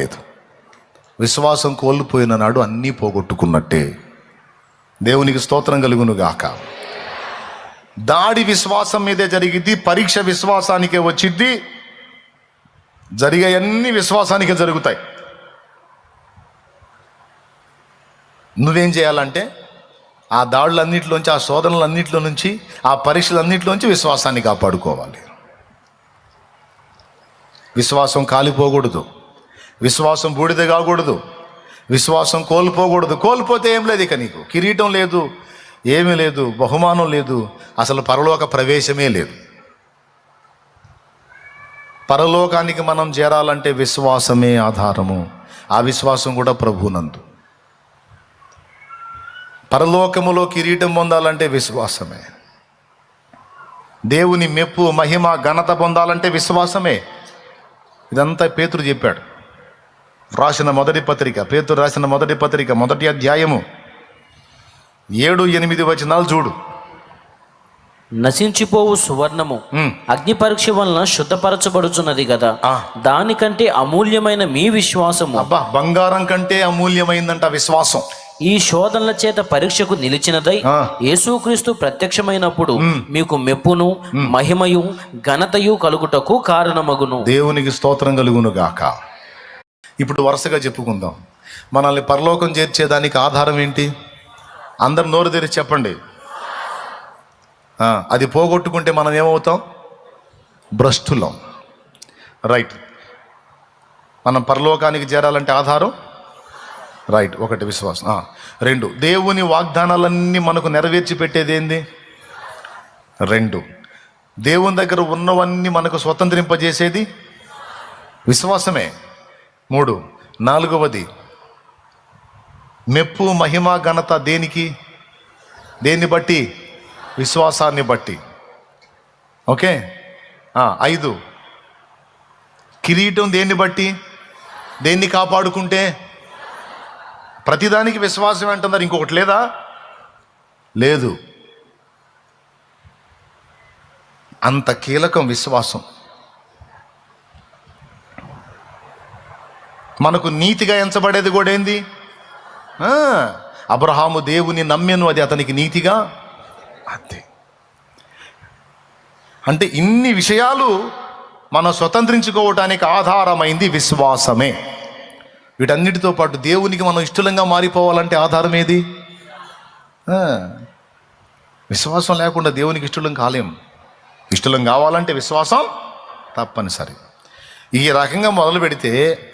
లేదు. విశ్వాసం కోల్పోయిన నాడు అన్నీ పోగొట్టుకున్నట్టే. దేవునికి స్తోత్రం కలుగును గాక దాడి విశ్వాసం మీదే జరిగింది పరీక్ష విశ్వాసానికే వచ్చింది జరిగే అన్ని విశ్వాసానికే జరుగుతాయి. నువ్వేం చేయాలంటే ఆ దాడులన్నింటిలోంచి ఆ శోధనలన్నింటిలో నుంచి ఆ పరీక్షలన్నింటిలోంచి విశ్వాసాన్ని కాపాడుకోవాలి. విశ్వాసం కాలిపోకూడదు. విశ్వాసం బూడిద కాకూడదు. విశ్వాసం కోల్పోకూడదు. కోల్పోతే ఏం లేదు ఇక నీకు. కిరీటం లేదు ఏమీ లేదు బహుమానం లేదు అసలు పరలోక ప్రవేశమే లేదు. పరలోకానికి మనం చేరాలంటే విశ్వాసమే ఆధారము. ఆ విశ్వాసం కూడా ప్రభునందు పరలోకములో కిరీటం పొందాలంటే విశ్వాసమే. దేవుని మెప్పు మహిమ ఘనత పొందాలంటే విశ్వాసమే. ఇదంతా పేతురు చెప్పాడు. రాసిన మొదటి పత్రిక పేతురు రాసిన మొదటి పత్రిక మొదటి అధ్యాయము. ఏడు ఎనిమిది వచనాలు చూడు. నశించిపోవు సువర్ణము. అగ్ని పరీక్ష వలన శుద్ధపరచబడుచున్నది కదా. దానికంటే అమూల్యమైన మీ విశ్వాసము. అబ్బా బంగారం కంటే అమూల్యమైందంట విశ్వాసం. ఈ శోధనల చేత పరీక్షకు నిలిచినదై. యేసుక్రీస్తు ప్రత్యక్షమైనప్పుడు మీకు మెప్పును మహిమయు ఘనతయు కలుగుటకు కారణమగును. దేవునికి స్తోత్రం కలుగును గాక ఇప్పుడు వరుసగా చెప్పుకుందాం. మనల్ని పరలోకం చేర్చేదానికి ఆధారం ఏంటి? అందరు నోరు తెరిచి చెప్పండి. అది పోగొట్టుకుంటే మనం ఏమవుతాం? భ్రష్టులం. రైట్. మనం పరలోకానికి చేరాలంటే ఆధారం? రైట్. ఒకటి విశ్వాసం. రెండు. దేవుని వాగ్దానాలన్నీ మనకు నెరవేర్చి పెట్టేది ఏంది? రెండు. దేవుని దగ్గర ఉన్నవన్నీ మనకు స్వతంత్రింపజేసేది? విశ్వాసమే. మూడు. నాలుగవది మెప్పు మహిమ ఘనత దేనికి? దేన్ని బట్టి? విశ్వాసాన్ని బట్టి. ఓకే? ఐదు. కిరీటం దేన్ని బట్టి? దేన్ని కాపాడుకుంటే? ప్రతిదానికి విశ్వాసం అంటున్నారు. ఇంకొకటి లేదా? లేదు. అంత కీలకం విశ్వాసం. మనకు నీతిగా ఎంచబడేది కూడా ఏంది? అబ్రహాము దేవుని నమ్మెను అది అతనికి నీతిగా? అంతే. అంటే ఇన్ని విషయాలు మనం స్వతంత్రించుకోవటానికి ఆధారమైంది విశ్వాసమే. వీటన్నిటితో పాటు దేవునికి మనం ఇష్టలంగా మారిపోవాలంటే ఆధారం ఏది? విశ్వాసం లేకుండా దేవునికి ఇష్టలం కాలేం. ఇష్టలం కావాలంటే విశ్వాసం తప్పనిసరి. ఈ రకంగా మొదలు పెడితే